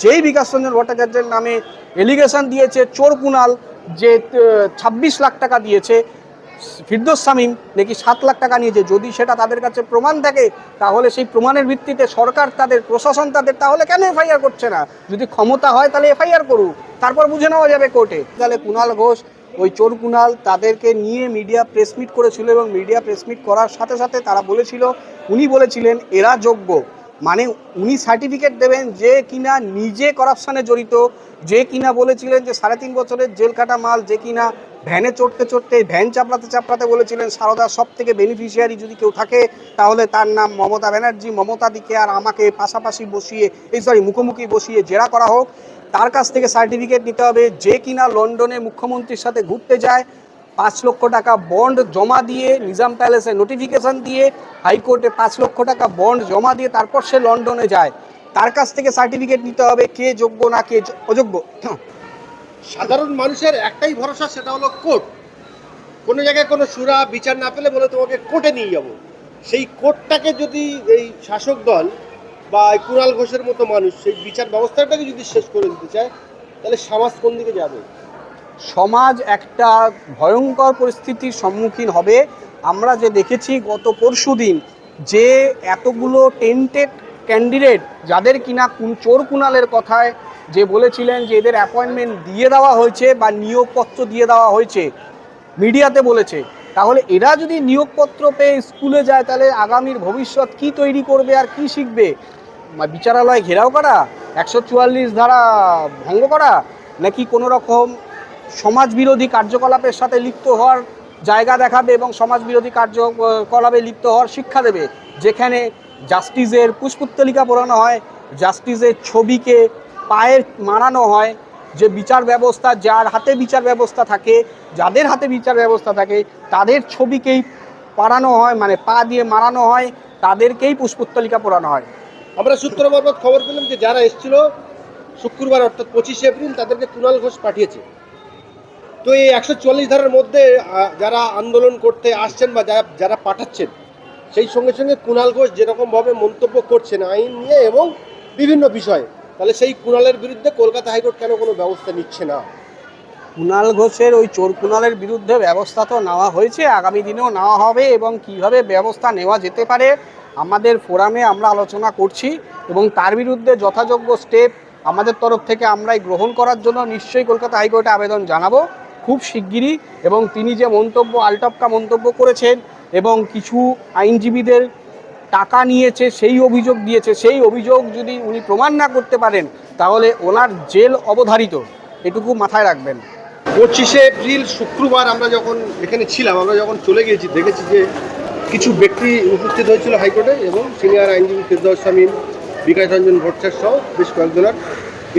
যেই বিকাশ রঞ্জন ভট্টাচার্যের নামে এলিগেশন দিয়েছে চোর কুনাল যে ছাব্বিশ লাখ টাকা দিয়েছে ফিরদোস শামীম, নাকি সাত লাখ টাকা নিয়েছে, যদি সেটা তাদের কাছে প্রমাণ থাকে, তাহলে সেই প্রমাণের ভিত্তিতে সরকার তাদের, প্রশাসন তাদের, তাহলে কেন এফআইআর করছে না? যদি ক্ষমতা হয়, তাহলে এফআইআর করুক। তারপর বুঝে নেওয়া যাবে কোর্টে। তাহলে কুণাল ঘোষ, ওই চোর কুণাল, তাদেরকে নিয়ে মিডিয়া প্রেসমিট করেছিল এবং মিডিয়া প্রেসমিট করার সাথে সাথে তারা বলেছিল, উনি বলেছিলেন, এরা যোগ্য। মানে উনি সার্টিফিকেট দেবেন যে কিনা নিজে করাপশানে জড়িত, যে কিনা বলেছিলেন যে সাড়ে তিন বছরের জেল কাটা মাল, যে কিনা ভ্যানে চড়তে চড়তে, ভ্যান চাপড়াতে চাপড়াতে বলেছিলেন সারদার সব থেকে বেনিফিশিয়ারি যদি কেউ থাকে, তাহলে তার নাম মমতা ব্যানার্জি, মমতা দিকে আর আমাকে পাশাপাশি বসিয়ে, এই সরি মুখোমুখি বসিয়ে জেরা করা হোক। তার কাছ থেকে সার্টিফিকেট নিতে হবে, যে কিনা লন্ডনে মুখ্যমন্ত্রীর সাথে ঘুরতে যায় পাঁচ লক্ষ টাকা বন্ড জমা দিয়ে নিজাম প্যালেসে নোটিফিকেশন দিয়ে হাইকোর্টে পাঁচ লক্ষ টাকা বন্ড জমা দিয়ে তারপর সে লন্ডনে যায়। তার কাছ থেকে সার্টিফিকেট নিতে হবে কে যোগ্য না কে অযোগ্য। সাধারণ মানুষের একটাই ভরসা, সেটা হলো কোর্ট। কোনো জায়গায় কোনো সুরা, বিচার না পেলে বলে তোমাকে কোর্টে নিয়ে যাব। সেই কোর্টটাকে যদি এই শাসক দল বা কুণাল ঘোষের মতো মানুষ সেই বিচার ব্যবস্থাটাকে যদি শেষ করে দিতে চায়, তাহলে সমাজ কোন দিকে যাবে? সমাজ একটা ভয়ঙ্কর পরিস্থিতির সম্মুখীন হবে। আমরা যে দেখেছি গত পরশু দিন যে এতগুলো টেন্টেড ক্যান্ডিডেট যাদের কিনা চোর কুনালের কথায় যে বলেছিলেন যে এদের অ্যাপয়েন্টমেন্ট দিয়ে দেওয়া হয়েছে বা নিয়োগপত্র দিয়ে দেওয়া হয়েছে, মিডিয়াতে বলেছে, তাহলে এরা যদি নিয়োগপত্র পেয়ে স্কুলে যায় তাহলে আগামীর ভবিষ্যৎ কি তৈরি করবে আর কি শিখবে? বিচারালয় ঘেরাও করা, একশো চুয়াল্লিশ ধারা ভঙ্গ করা, নাকি কোনো রকম সমাজ বিরোধী কার্যকলাপের সাথে লিপ্ত হওয়ার জায়গা দেখাবে এবং সমাজ বিরোধী কার্যকলাপে লিপ্ত হওয়ার শিক্ষা দেবে। যেখানে জাস্টিসের পুষ্পোত্তলিকা পড়ানো হয়, জাস্টিসের ছবিকে পায়ে মারানো হয়, যে বিচার ব্যবস্থা, যার হাতে বিচার ব্যবস্থা থাকে, যাদের হাতে বিচার ব্যবস্থা থাকে, তাদের ছবিকেই পাড়ানো হয় মানে পা দিয়ে মারানো হয়, তাদেরকেই পুষ্পোত্তলিকা পড়ানো হয়। আমরা সূত্র খবর পেলাম যে যারা এসেছিল, শুক্রবার অর্থাৎ পঁচিশে এপ্রিল, তাদেরকে কুণাল ঘোষ পাঠিয়েছে। তো এই একশো চুয়াল্লিশ ধারার মধ্যে যারা আন্দোলন করতে আসছেন বা যারা যারা পাঠাচ্ছেন, সেই সঙ্গে সঙ্গে কুণাল ঘোষ যেরকমভাবে মন্তব্য করছেন আইন নিয়ে এবং বিভিন্ন বিষয়ে, তাহলে সেই কুণালের বিরুদ্ধে কলকাতা হাইকোর্ট কেন কোনো ব্যবস্থা নিচ্ছে না? কুণাল ঘোষের ওই চোর কুণালের বিরুদ্ধে ব্যবস্থা তো নেওয়া হয়েছে, আগামী দিনেও নেওয়া হবে এবং কীভাবে ব্যবস্থা নেওয়া যেতে পারে আমাদের ফোরামে আমরা আলোচনা করছি এবং তার বিরুদ্ধে যথাযোগ্য স্টেপ আমাদের তরফ থেকে আমরাই গ্রহণ করার জন্য নিশ্চয়ই কলকাতা হাইকোর্টে আবেদন জানাব। খুব শিগগিরই এবং তিনি যে মন্তব্য, আলটপকা মন্তব্য করেছেন এবং কিছু আইনজীবীদের টাকা নিয়েছে, সেই অভিযোগ দিয়েছে, সেই অভিযোগ যদি উনি প্রমাণ না করতে পারেন, তাহলে ওনার জেল অবধারিত। এটুকু মাথায় রাখবেন। পঁচিশে এপ্রিল শুক্রবার আমরা যখন এখানে ছিলাম, আমরা যখন চলে গিয়েছি, দেখেছি যে কিছু ব্যক্তি উপস্থিত হয়েছিল হাইকোর্টে এবং সিনিয়র আইনজীবী ফিরদৌস শামীম, বিকাশ রঞ্জন ভট্টাচার্য সহ বেশ কয়েকজনের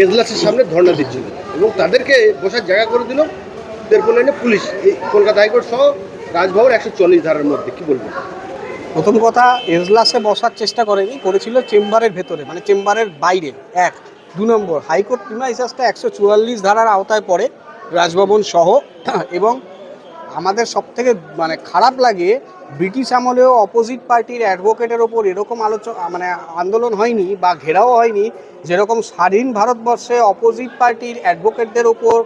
এজলাসের সামনে ধর্ণা দিচ্ছিল এবং তাদেরকে বসার জায়গা করে দিল। লাইনে পুলিশ কলকাতা হাইকোর্ট সহ রাজভবন একশো চল্লিশ ধারার মধ্যে, কি বলব প্রথম কথা, এজলাসে বসার চেষ্টা করেনি, করেছিল চেম্বারের ভেতরে মানে চেম্বারের বাইরে, এক। দু নম্বর, হাইকোর্ট প্রিমাইসাসটা একশো চুয়াল্লিশ ধারার আওতায় পড়ে রাজভবন সহ। এবং আমাদের সব থেকে মানে খারাপ লাগে, ব্রিটিশ আমলেও অপোজিট পার্টির অ্যাডভোকেটের ওপর এরকম আলোচনা মানে আন্দোলন হয়নি বা ঘেরাও হয়নি, যেরকম স্বাধীন ভারতবর্ষে অপোজিট পার্টির অ্যাডভোকেটদের ওপর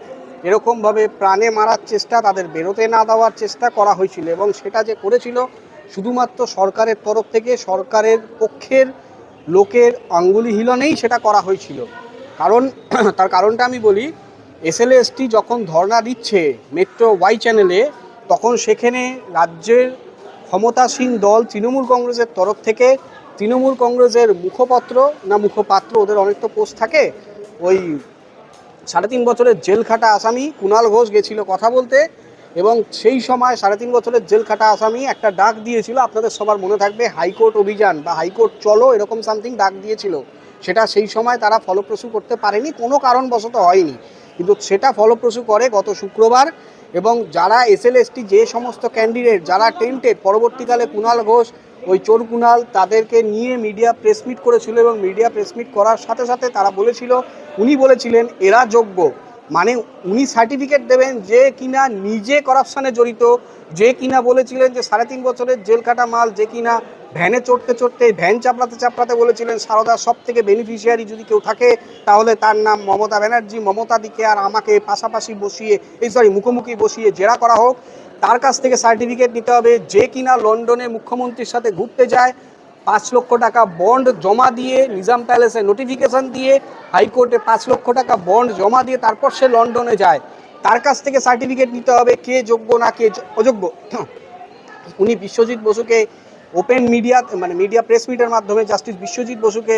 এরকমভাবে প্রাণে মারার চেষ্টা, তাদের বেরোতে না দেওয়ার চেষ্টা করা হয়েছিল এবং সেটা যে করেছিল শুধুমাত্র সরকারের তরফ থেকে, সরকারের পক্ষের লোকের আঙ্গুলি হিলনেই সেটা করা হয়েছিল। কারণ, তার কারণটা আমি বলি, এসএলএসটি যখন ধর্ণা দিচ্ছে মেট্রো ওয়াই চ্যানেলে, তখন সেখানে রাজ্যের ক্ষমতাসীন দল তৃণমূল কংগ্রেসের তরফ থেকে, তৃণমূল কংগ্রেসের মুখপত্র না মুখপাত্র, ওদের অনেক তো পোস্ট থাকে, ওই সাড়ে তিন বছরের জেল খাটা আসামি কুণাল ঘোষ গেছিল কথা বলতে, এবং সেই সময় সাড়ে তিন বছরের জেল খাটা আসামি একটা ডাক দিয়েছিল, আপনাদের সবার মনে থাকবে হাইকোর্ট অভিযান বা হাইকোর্ট চলো এরকম সামথিং ডাক দিয়েছিল, সেটা সেই সময় তারা ফলপ্রসূ করতে পারেনি, কোনো কারণবশত হয়নি। কিন্তু সেটা ফলপ্রসূ করে গত শুক্রবার এবং যারা এসএলএসটি যে সমস্ত ক্যান্ডিডেট যারা টেন্টেড পরবর্তীকালে কুণাল ঘোষ, ওই চোর কুণাল তাদেরকে নিয়ে মিডিয়া প্রেসমিট করেছিল এবং মিডিয়া প্রেসমিট করার সাথে সাথে তারা বলেছিল, উনি বলেছিলেন, এরা যোগ্য। মানে উনি সার্টিফিকেট দেবেন যে কিনা নিজে করাপশানে জড়িত, যে কিনা বলেছিলেন যে সাড়ে তিন বছরের জেল কাটা মাল, যে কিনা ভ্যানে চড়তে চড়তে, ভ্যান চাপড়াতে চাপড়াতে বলেছিলেন সারদার সব থেকে বেনিফিশিয়ারি যদি কেউ থাকে, তাহলে তার নাম মমতা ব্যানার্জি, মমতা দিকে আর আমাকে পাশাপাশি বসিয়ে, এই সরি মুখোমুখি বসিয়ে জেরা করা হোক। তার কাছ থেকে সার্টিফিকেট নিতে হবে, যে কিনা লন্ডনে মুখ্যমন্ত্রীর সাথে ঘুরতে যায় পাঁচ লক্ষ টাকা বন্ড জমা দিয়ে নিজাম প্যালেসে নোটিফিকেশান দিয়ে হাইকোর্টে পাঁচ লক্ষ টাকা বন্ড জমা দিয়ে তারপর সে লন্ডনে যায়। তার কাছ থেকে সার্টিফিকেট নিতে হবে কে যোগ্য না কে অযোগ্য। উনি বিশ্বজিৎ বসুকে ওপেন মিডিয়া মানে মিডিয়া প্রেস মিটের মাধ্যমে জাস্টিস বিশ্বজিৎ বসুকে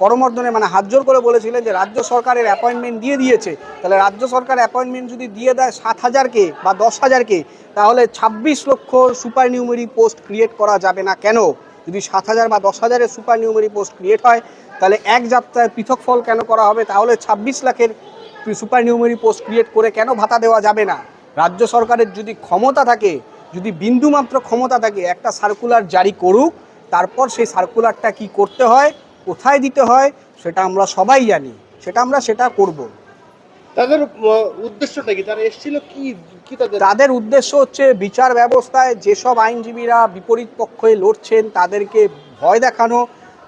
করমর্দনে মানে হাত জোর করে বলেছিলেন যে রাজ্য সরকারের অ্যাপয়েন্টমেন্ট দিয়ে দিয়েছে। তাহলে রাজ্য সরকার অ্যাপয়েন্টমেন্ট যদি দিয়ে দেয় সাত হাজারকে বা দশ হাজারকে তাহলে ছাব্বিশ লক্ষ সুপার নিউমেরি পোস্ট ক্রিয়েট করা যাবে না কেন? যদি সাত হাজার বা দশ হাজারের সুপার নিউমেরি পোস্ট ক্রিয়েট হয়, তাহলে এক যাত্রায় পৃথক ফল কেন করা হবে? তাহলে ছাব্বিশ লাখের সুপার নিউমেরি পোস্ট ক্রিয়েট করে কেন ভাতা দেওয়া যাবে না? রাজ্য সরকারের যদি ক্ষমতা থাকে, যদি বিন্দুমাত্র ক্ষমতা থাকে, একটা সার্কুলার জারি করুক তারপর সেই সার্কুলারটা কি করতে হয় কোথায় দিতে হয় সেটা আমরা সবাই জানি। সেটা আমরা সেটা করব। তাদের উদ্দেশ্যটা কি? তারা এসেছিল কি কি তাদের? তাদের উদ্দেশ্য হচ্ছে বিচার ব্যবস্থায় যেসব আইনজীবীরা বিপরীত পক্ষে লড়ছেন তাদেরকে ভয় দেখানো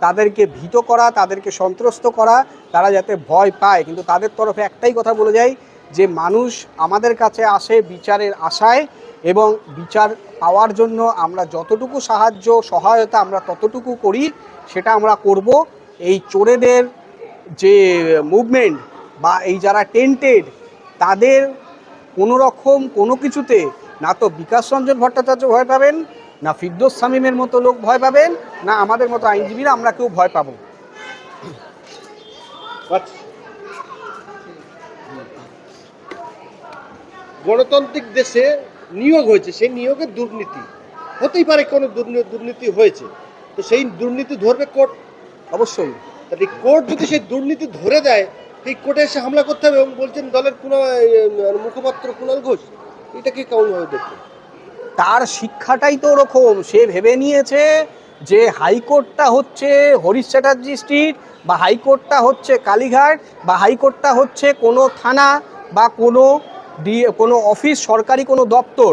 তাদেরকে ভীত করা তাদেরকে সন্ত্রস্ত করা তারা যাতে ভয় পায়। কিন্তু তাদের তরফে একটাই কথা বলে যাই যে মানুষ আমাদের কাছে আসে বিচারের আশায় এবং বিচার পাওয়ার জন্য আমরা যতটুকু সাহায্য, সহায়তা আমরা ততটুকু করি, সেটা আমরা করব এই চোরেদের যে মুভমেন্ট বা এই যারা টেন্টেড তাদের কোনো রকম কোনো কিছুতে না তো বিকাশ রঞ্জন ভট্টাচার্য ভয় পাবেন, না ফিরদোস শামীমের মতো লোক ভয় পাবেন, না আমাদের মতো আইনজীবীরা আমরা কেউ ভয় পাবো। গণতান্ত্রিক দেশে নিয়োগ হয়েছে, সেই নিয়োগের দুর্নীতি। হতেই পারে কোনো দুর্নী- দুর্নীতি হয়েছে। তো সেই দুর্নীতি ধরবে কোর্ট? অবশ্যই। তাহলে কোর্ট যদি সেই দুর্নীতি ধরে দেয়, সেই কোর্টে এসে হামলা করতে হবে এবং বলছেন দলের কোনো মুখপাত্র কুণাল ঘোষ এটাকে কেমনভাবে দেখবেন তার শিক্ষাটাই তো ওরকম। সে ভেবে নিয়েছে যে হাইকোর্টটা হচ্ছে হরিশ চ্যাটার্জি স্ট্রিট বা হাইকোর্টটা হচ্ছে কালীঘাট বা হাইকোর্টটা হচ্ছে কোনো থানা বা কোনো ডি, কোনো অফিস, সরকারি কোনো দপ্তর,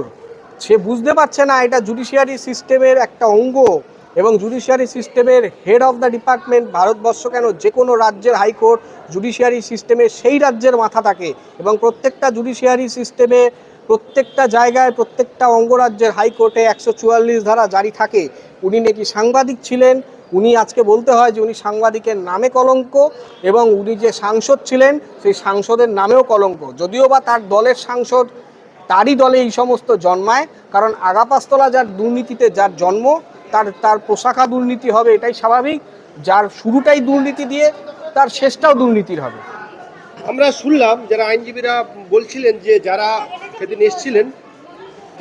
সে বুঝতে পারছে না এটা জুডিশিয়ারি সিস্টেমের একটা অঙ্গ এবং জুডিশিয়ারি সিস্টেমের head of the department Bharatvarsha কেন যে কোনো রাজ্যের হাইকোর্ট জুডিশিয়ারি সিস্টেমে সেই রাজ্যের মাথা থাকে এবং প্রত্যেকটা জুডিশিয়ারি সিস্টেমে প্রত্যেকটা জায়গায়, প্রত্যেকটা অঙ্গরাজ্যের হাইকোর্টে একশো চুয়াল্লিশ ধারা জারি থাকে। উনি নাকি সাংবাদিক ছিলেন উনি আজকে বলতে হয় যে উনি সাংবাদিকের নামে কলঙ্ক এবং উনি যে সাংসদ ছিলেন, সেই সাংসদের নামেও কলঙ্ক। যদিও বা তার দলের সাংসদ তারই দলে এই সমস্ত জন্মায়, কারণ আগাপাস্তলা যার দুর্নীতিতে যার জন্ম, তার তার পোশাকা দুর্নীতি হবে, এটাই স্বাভাবিক। যার শুরুটাই দুর্নীতি দিয়ে, তার শেষটাও দুর্নীতির হবে। আমরা শুনলাম, যারা আইনজীবীরা বলছিলেন যে যারা সেদিন এসেছিলেন,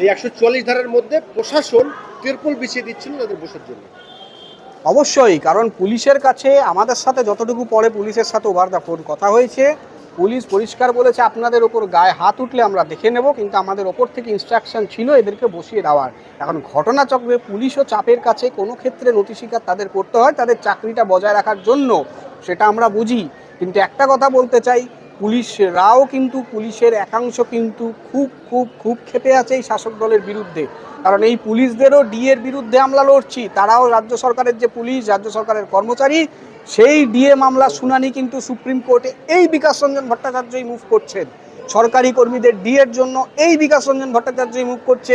এই একশো চুয়াল্লিশ ধারার মধ্যে প্রশাসন তেরপল বিছিয়ে দিচ্ছিল তাদের বসার জন্য। অবশ্যই, কারণ পুলিশের কাছে আমাদের সাথে যতটুকু পরে পুলিশের সাথে ওভার দ্য ফোন কথা হয়েছে। পুলিশ পরিষ্কার বলেছে, আপনাদের ওপর গায়ে হাত উঠলে আমরা দেখে নেব, কিন্তু আমাদের ওপর থেকে ইনস্ট্রাকশন ছিল এদেরকে বসিয়ে দেওয়ার। এখন ঘটনাচক্রে পুলিশ ও চাপের কাছে, কোনো ক্ষেত্রে নথি স্বীকার তাদের করতে হয়, তাদের চাকরিটা বজায় রাখার জন্য, সেটা আমরা বুঝি। কিন্তু একটা কথা বলতে চাই পুলিশরাও কিন্তু, পুলিশের একাংশ কিন্তু খুব খুব খুব ক্ষেপে আছে এই শাসক দলের বিরুদ্ধে। কারণ এই পুলিশদেরও ডিএর বিরুদ্ধে আমরা লড়ছি। তারাও রাজ্য সরকারের যে পুলিশ, রাজ্য সরকারের কর্মচারী, সেই ডিএ মামলা শুনানি কিন্তু সুপ্রিম কোর্টে এই বিকাশ রঞ্জন ভট্টাচার্যই মুভ করছেন। সরকারি কর্মীদের ডিএর জন্য এই বিকাশ রঞ্জন ভট্টাচার্যই মুভ করছে।